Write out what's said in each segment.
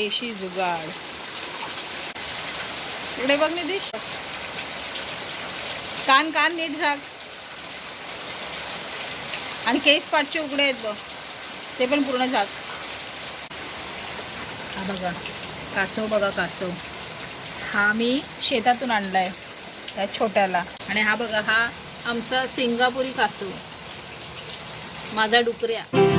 देशी जुगाड. इकडे बघ निधीश कान कान नीट झाक. आणि केस पाठचे उघडे आहेत बघ. ते पण पूर्ण झाक. हा बघा कासव बघा कासव. हा मी शेतातून आणलाय त्या छोट्याला. आणि हा बघा हा आमचा सिंगापुरी कासव. माझा डुकऱ्या.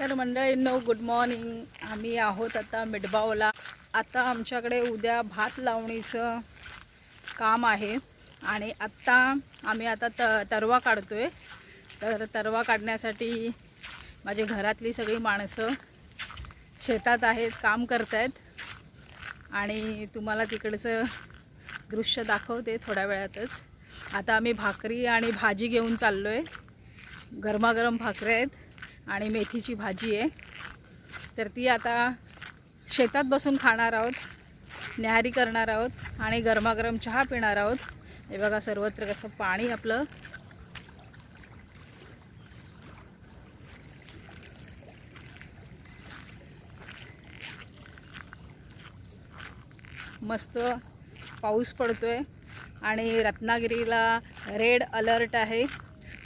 तर मंडळींनो गुड मॉर्निंग आम्ही आहोत आता मिडबावला आता आमच्याकडे उद्या भात लावणीचं काम आहे. आणि आत्ता आम्ही आता त तरवा काढतो आहे तर तरवा काढण्यासाठी माझी घरातली सगळी माणसं शेतात आहेत काम करत आहेत आणि तुम्हाला तिकडचं दृश्य दाखवते थोड्या वेळातच. आता आम्ही भाकरी आणि भाजी घेऊन चाललो आहे गरमागरम भाकऱ्या आहेत. आणि मेथीची भाजी आहे. तर ती आता शेतात बसून खाणार आहोत न्याहारी करणार आहोत आणि गरमागरम चहा पिणार आहोत. हे बघा सर्वत्र कसं पाणी आपलं. मस्त पाऊस पडतोय आणि रत्नागिरीला रेड अलर्ट आहे.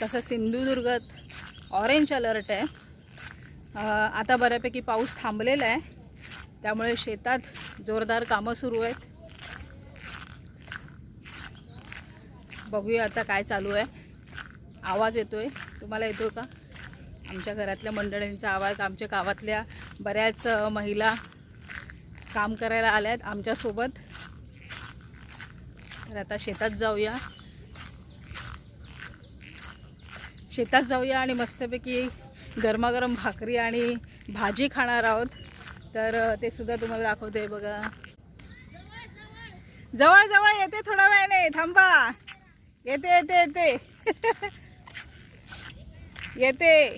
तसं सिंधुदुर्गात ऑरेंज अलर्ट आहे. आता बऱ्यापैकी पाऊस थांबलेला आहे. त्यामुळे शेतात जोरदार कामं सुरू आहेत. बघूया आता काय चालू आहे. आवाज येतो आहे तुम्हाला येतो का? आमच्या घरातल्या मंडळींचा आवाज आमच्या गावातल्या बऱ्याच महिला काम करायला आल्या आहेत आमच्यासोबत. तर आता शेतात जाऊया. शेतात जाऊया आणि मस्तपैकी गरमागरम भाकरी आणि भाजी खाणार आहोत. तर ते सुद्धा तुम्हाला दाखवते बघा. जवळ जवळ येते थोडा वेळाने थांबा. येते येते येते. येते.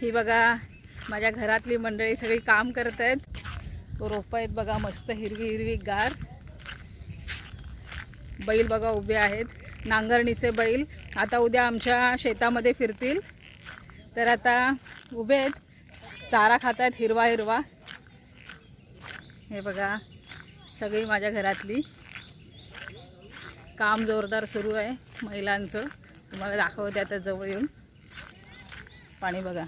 ही बघा माझ्या घरातली मंडळी सगळी काम करत आहेत. रोपं आहेत बघा मस्त हिरवी हिरवी गार. बैल बघा उभे आहेत. नांगरणीचे बैल. आता उद्या आमच्या शेतामध्ये फिरतील. तर आता उभे आहेत. चारा खात आहेत हिरवा हिरवा. हे बघा सगळी माझ्या घरातली. काम जोरदार सुरू आहे महिलांचं. तुम्हाला दाखवते आता जवळ येऊन. पाणी बघा.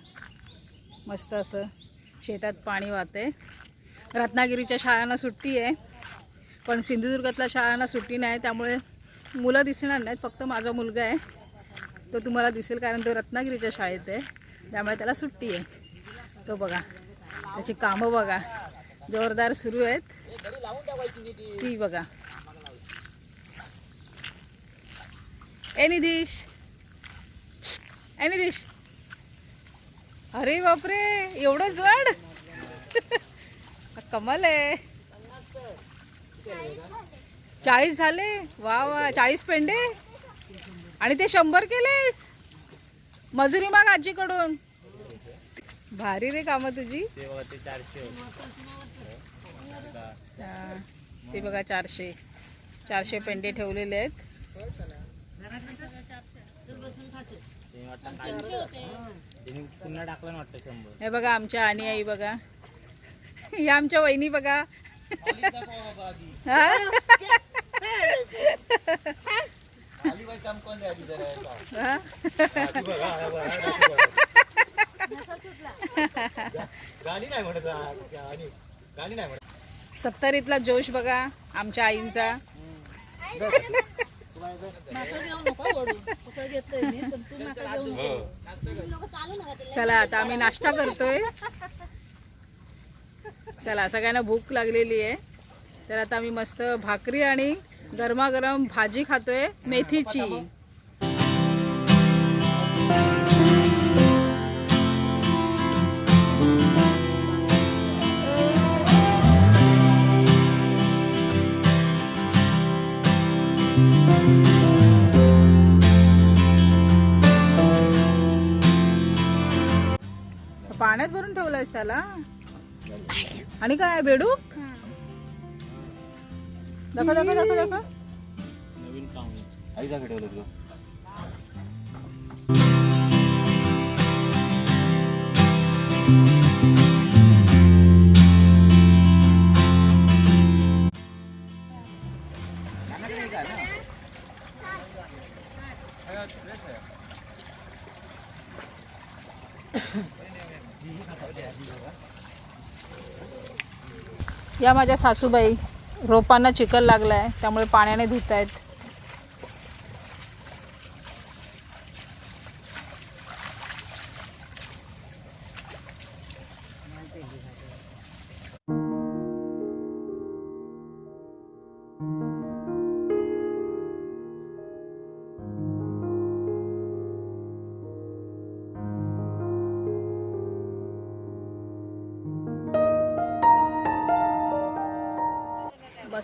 मस्त असं शेतात पाणी वाहते रत्नागिरीच्या शाळांना सुट्टी आहे. पण सिंधुदुर्गातल्या शाळांना सुट्टी नाही त्यामुळे मुलं दिसणार नाहीत. फक्त माझा मुलगा आहे. तो तुम्हाला दिसेल कारण तो रत्नागिरीच्या शाळेत आहे. त्यामुळे त्याला सुट्टी आहे. तो बघा. त्याची कामं बघा. जोरदार सुरू आहेत. ती बघा. ए निधीश. ए निधीश. अरे बापरे एवढं जड. कमल आहे. चाळीस झाले. वा वा. चाळीस पेंडे. आणि ते शंभर केलेस? मजुरी माग आजीकडून. भारी रे कामं तुझी. ते बघा चारशे चारशे. पेंडे ठेवलेले आहेत. हे बघा आमच्या आणि आई बघा. या आमच्या वहिनी बघा. सत्तरीतला जोश बघा आमच्या आईंचा. चला आता आम्ही नाश्ता करतोय. चला सगळ्यांना भूक लागलेली आहे. तर आता आम्ही मस्त भाकरी आणि गरमागरम भाजी खातोय मेथीची. पाण्यात भरून ठेवलंयस त्याला? आणि काय बेडू दाखव दाखव दाखव दाखव. नवीन आईचा ठेवलं तुला. या माझ्या सासूबाई. रोपांना चिखल आहे त्यामुळे पाण्याने धुत आहेत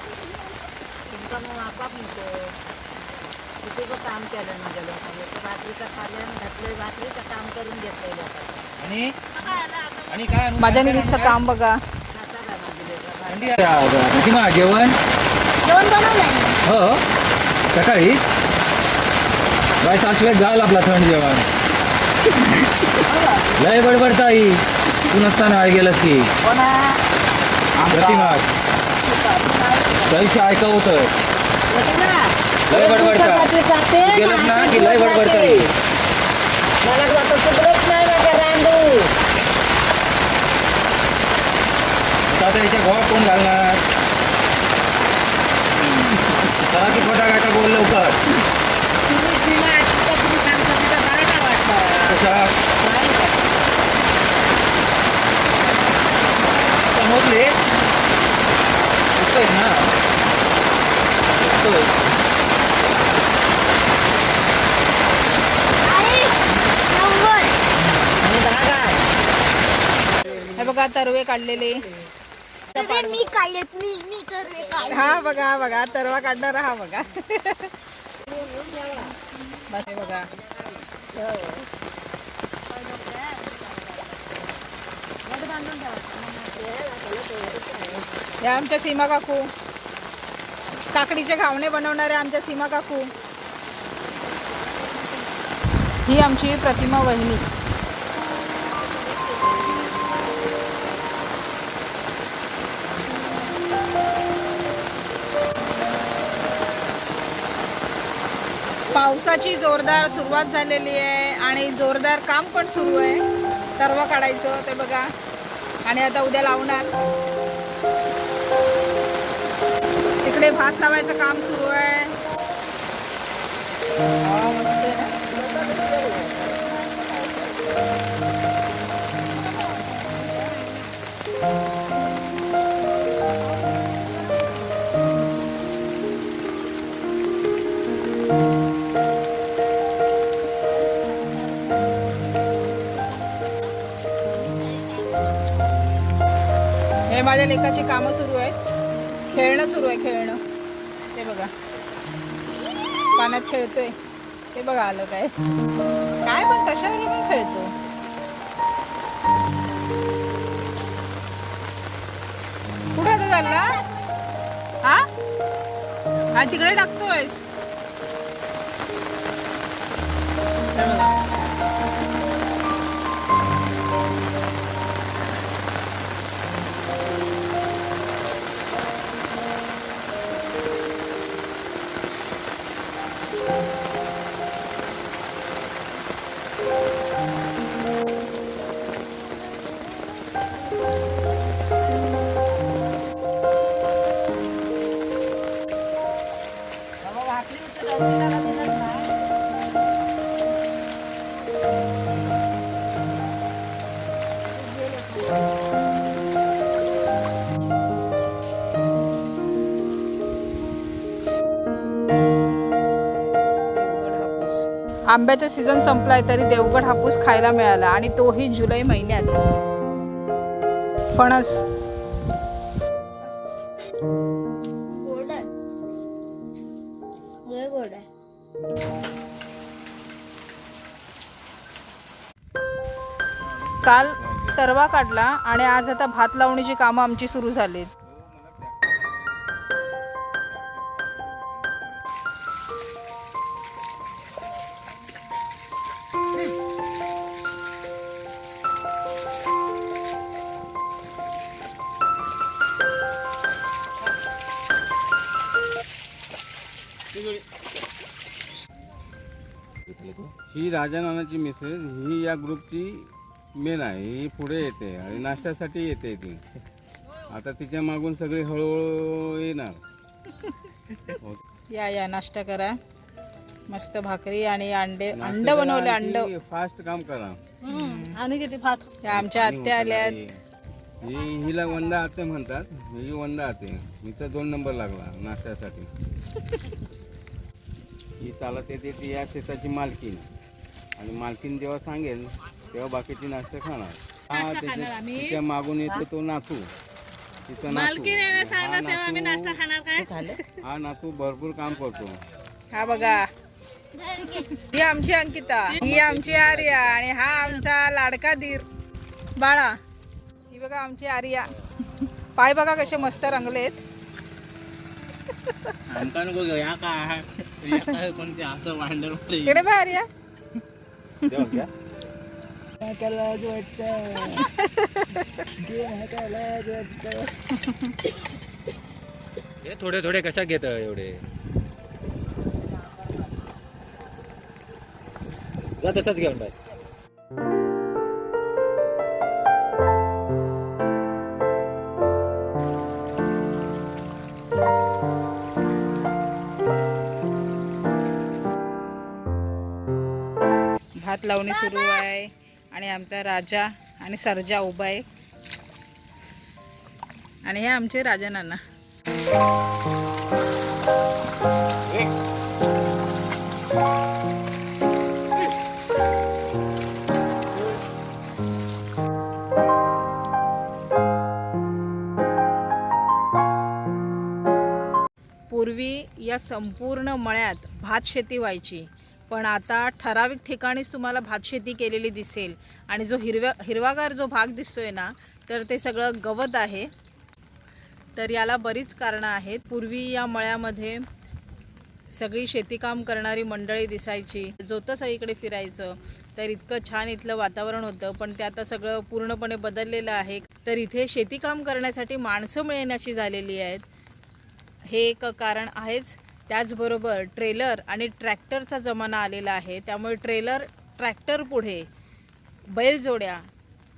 तुमचा मग आपाप नको किती गं काम केलं माझ्या लोकांनी भाकरीचं पालन घातलंय भाकरीचं काम करून घेतलंय लोकांनी आणि आणि काय? माझ्या निधीचं काम बघा? थंडी आहे. आ, प्रतिमा जेवण हो सकाळी? बाय सासवेत घाल आपला थंड जेवण. लय बडबडता आई तू नसताना आई गेलस की. प्रतिमा त्याविषयी ऐकावं होतं लय बडबडता भाकरी खाते, गेलंच ना भाकरी की लय खाते. बडबडता मला जातं सुधरत नाही माझ्या रांडू. आता याच्या घोळात कोण घालणार? चला की खोटा काटा बोल लवकर. कशा समजले? दिसतोय ना हे बघा तरवे काढलेले. मी काढलेत मी मी तर काढले हा बघा बघा तरवा काढणारा हा बघा. बस हे बघा. या आमच्या सीमा काकू. काकडीचे घावणे बनवणारे आमच्या सीमा काकू. ही आमची प्रतिमा वहिनी. पावसाची जोरदार सुरुवात झालेली आहे आणि जोरदार काम पण सुरू आहे. तरवा काढायचं ते बघा. आणि आता उद्या लावणार. तिकडे भात लावायचं काम सुरू आहे. मस्त माझ्या लेखाची कामं सुरू आहेत. खेळणं सुरू आहे खेळणं. ते बघा. पाण्यात खेळतोय. ते बघा आलं काय. काय पण कशावर पण खेळतो. कुठे आता चालला हा? हा तिकडे टाकतोयस. हे बघा. आंब्याचा सीझन संपलाय तरी देवगड हापूस खायला मिळाला आणि तोही जुलै महिन्यात. फणस. काल तरवा काढला आणि आज आता भात लावणीची कामं आमची सुरू झालीत. ही राजा नानाची मिसेस ही या ग्रुपची मेन आहे. ही पुढे येते आणि नाश्त्यासाठी येते ती. आता तिच्या मागून सगळे हळूहळू येणार. या या नाश्ता करा. मस्त भाकरी आणि अंडे अंड बनवले अंड. फास्ट काम करा. आणि किती या आमच्या आत्या आल्यात. ही हिला वंदा आते म्हणतात. ही वंदा आते. हिचा दोन नंबर लागला नाश्त्यासाठी. ही चालत येते ती या शेताची मालकीन आणि मालकीन जेव्हा सांगेल तेव्हा बाकीची नाश्ता खाणार. हा त्याच्या तिच्या मागून येतो तो नातू. तिचा नातू. हा नातू- हा नातू भरपूर काम करतो. हा बघा. ही आमची अंकिता ही आमची आर्या आणि हा आमचा लाडका धीर बाळा ही बघा आमची आर्या. पाय बघा कसे मस्त रंगलेत. इकडे बा आर्या. हे थोडे थोडे कशा घेत एवढे? जा तसंच घेऊन टाक लावणी सुरू आहे. आणि आमचा राजा आणि सरजा उभा आहे. आणि हे आमचे राजा नाना. पूर्वी या संपूर्ण मळ्यात भात शेती व्हायची. पण आता ठराविक ठिकाणीच तुम्हाला भात शेती केलेली दिसेल. आणि जो हिरव्या हिरवागार जो भाग दिसतोय ना तर ते सगळं गवत आहे. तर याला बरीच कारणं आहेत. पूर्वी या मळ्यामध्ये सगळी शेतीकाम करणारी मंडळी दिसायची. जोतं सगळीकडे फिरायचं. तर इतकं छान इथलं वातावरण होतं पण ते आता सगळं पूर्णपणे बदललेलं आहे. तर इथे शेतीकाम करण्यासाठी माणसं मिळण्याची झालेली आहेत. हे एक कारण आहेच. त्याचबरोबर ट्रेलर आणि ट्रॅक्टरचा जमाना आलेला आहे. त्यामुळे ट्रेलर ट्रॅक्टर पुढे बैलजोड्या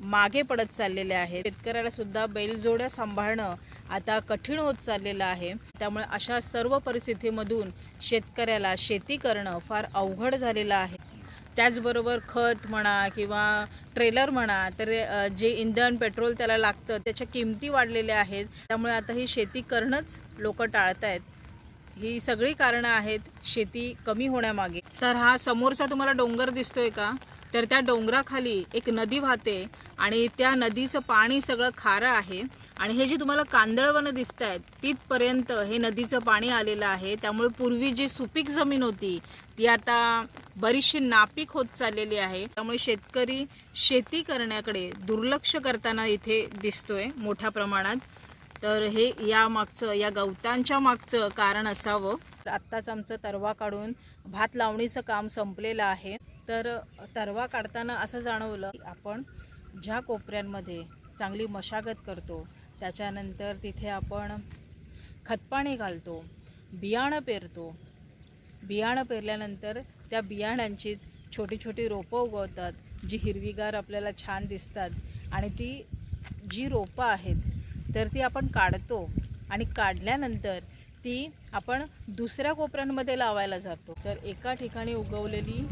मागे पडत चाललेल्या आहेत. शेतकऱ्याला सुद्धा बैलजोड्या सांभाळणं आता कठीण होत चाललेलं आहे. त्यामुळे अशा सर्व परिस्थितीमधून शेतकऱ्याला शेती करणं फार अवघड झालेलं आहे. त्याचबरोबर खत म्हणा किंवा ट्रेलर म्हणा तर जे इंधन पेट्रोल त्याला लागतं त्याच्या किमती वाढलेल्या आहेत. त्यामुळे आता ही शेती करणंच लोक टाळत आहेत ही सगळी कारणं आहेत शेती कमी होण्यामागे. तर हा समोरचा तुम्हाला डोंगर दिसतोय का? तर त्या डोंगराखाली एक नदी वाहते आणि त्या नदीचं पाणी सगळं खारं आहे आणि हे जे तुम्हाला कांदळवनं दिसत आहेत तिथपर्यंत हे नदीचं पाणी आलेलं आहे. त्यामुळे पूर्वी जी सुपीक जमीन होती ती आता बरीचशी नापीक होत चाललेली आहे. त्यामुळे शेतकरी शेती करण्याकडे दुर्लक्ष करताना इथे दिसतोय मोठ्या प्रमाणात. तर हे या मागचं या गवतांच्या मागचं कारण असावं. तर आत्ताच आमचं तरवा काढून भात लावणीचं काम संपलेलं आहे. तर तरवा काढताना असं जाणवलं आपण ज्या कोपऱ्यांमध्ये चांगली मशागत करतो त्याच्यानंतर तिथे आपण खतपाणी घालतो बियाणं पेरतो. बियाणं पेरल्यानंतर त्या बियाण्यांचीच छोटी छोटी रोपं उगवतात जी हिरवीगार आपल्याला छान दिसतात. आणि ती जी रोपं आहेत तर ती आपण काढतो आणि काढल्यानंतर ती आपण दुसऱ्या कोपऱ्यांमध्ये लावायला जातो. तर एका ठिकाणी उगवलेली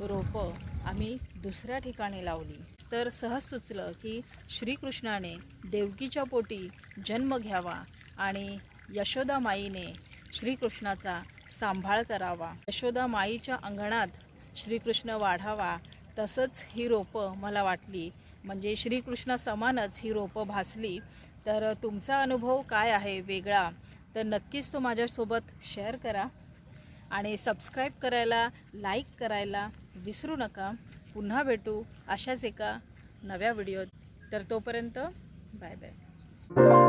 रोपं आम्ही दुसऱ्या ठिकाणी लावली. तर सहज सुचलं की श्रीकृष्णाने देवकीच्या पोटी जन्म घ्यावा आणि यशोदा माईने श्रीकृष्णाचा सांभाळ करावा. यशोदा माईच्या अंगणात श्रीकृष्ण वाढावा तसंच ही रोपं मला वाटली म्हणजे श्रीकृष्ण समानच ही रोपं भासली तर तुमचा अनुभव काय आहे वेगळा? तर नक्कीच तो माझ्यासोबत शेअर करा आणि सबस्क्राईब करायला लाईक करायला विसरू नका. पुन्हा भेटू अशाच एका नव्या व्हिडिओत तर तोपर्यंत बाय बाय